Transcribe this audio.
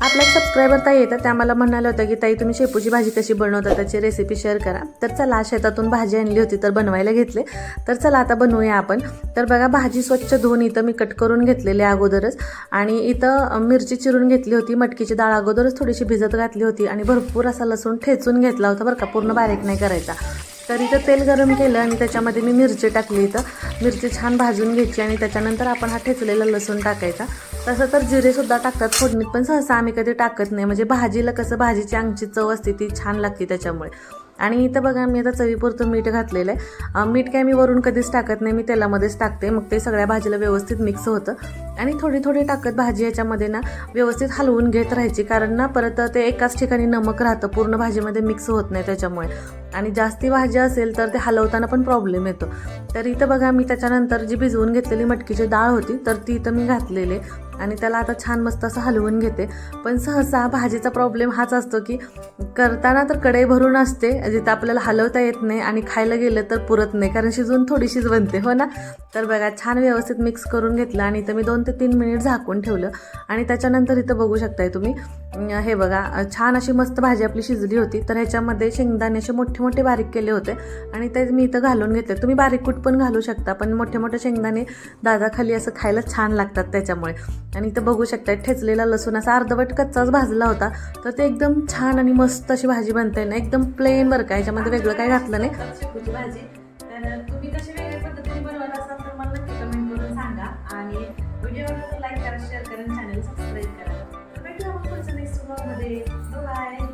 आपल्या सबस्क्रायबर ताई येतात त्या मला म्हणाल्या होत्या की ताई तुम्ही शेपूची भाजी कशी बनवता? त्याची रेसिपी शेअर करा. तर चला शेतातून भाजी आणली होती तर बनवायला घेतले. तर चला आता बनवूया आपण. तर बघा भाजी स्वच्छ धुवून इथं मी कट करून घेतलेली आहे अगोदरच. आणि इथं मिरची चिरून घेतली होती मटकीची डाळ अगोदरच थोडीशी भिजत घातली होती. आणि भरपूर असा लसूण ठेचून घेतला होता बरं का पूर्ण बारीक नाही करायचा. तर इथं तेल गरम केलं आणि त्याच्यामध्ये मी मिरची टाकली इथं. मिरची छान भाजून घ्यायची आणि त्याच्यानंतर आपण हा ठेचलेला लसूण टाकायचा. तसं तर जिरेसुद्धा टाकतात फोडणीत पण सहसा आम्ही कधी टाकत नाही. म्हणजे भाजीला कसं भाजीची अंगची चव असते ती छान लागते त्याच्यामुळे. आणि इथं बघा मी आता चवीपुरतं मीठ घातलेलं आहे. मीठ काय मी वरून कधीच टाकत नाही मी तेलामध्येच टाकते. मग ते सगळ्या भाजीला व्यवस्थित मिक्स होतं. आणि थोडी थोडी टाकत भाजी याच्यामध्ये ना व्यवस्थित हलवून घेत राहायची. कारण ना परत ते एकाच ठिकाणी नमक राहतं पूर्ण भाजीमध्ये मिक्स होत नाही त्याच्यामुळे. आणि जास्ती भाजी असेल तर ते हलवताना पण प्रॉब्लेम येतो. तर इथं बघा मी त्याच्यानंतर जी भिजवून घेतलेली मटकीची डाळ होती तर ती इथं मी घातलेली आणि त्याला आता छान मस्त असं हलवून घेते. पण सहसा भाजीचा प्रॉब्लेम हाच असतो की करताना तर कढई भरून असते जिथं आपल्याला हलवता येत नाही आणि खायला गेलं तर पुरत नाही कारण शिजून थोडीशीच बनते हो ना? तर बघा छान व्यवस्थित मिक्स करून घेतलं आणि इथं मी दोन ते तीन मिनिट झाकून ठेवलं. आणि त्याच्यानंतर इथं बघू शकताय तुम्ही हे बघा छान अशी मस्त भाजी आपली शिजली होती. तर ह्याच्यामध्ये शेंगदाणे असे मोठे मोठे बारीक केले होते आणि ते मी इथं घालून घेतले. तुम्ही बारीक कुट पण घालू शकता पण मोठे मोठे शेंगदाणे दादाखाली असं खायला छान लागतात त्याच्यामुळे. आणि इथं बघू शकता ठेचलेला लसूण असा अर्धवट कच्चाच भाजला होता. तर ते एकदम छान आणि मस्त अशी भाजी बनते ना एकदम प्लेन बरं का याच्यामध्ये वेगळं काय घातलं नाही. भाजी. तर तुम्ही कशी वेगळ्या पद्धतीने बनवत असाल तर मला नक्की कमेंट करून सांगा. आणि लाईक करा शेअर करा चॅनल सबस्क्राईब करा. भेटूया पुढच्या नेक्स्ट ब्लॉगमध्ये बाय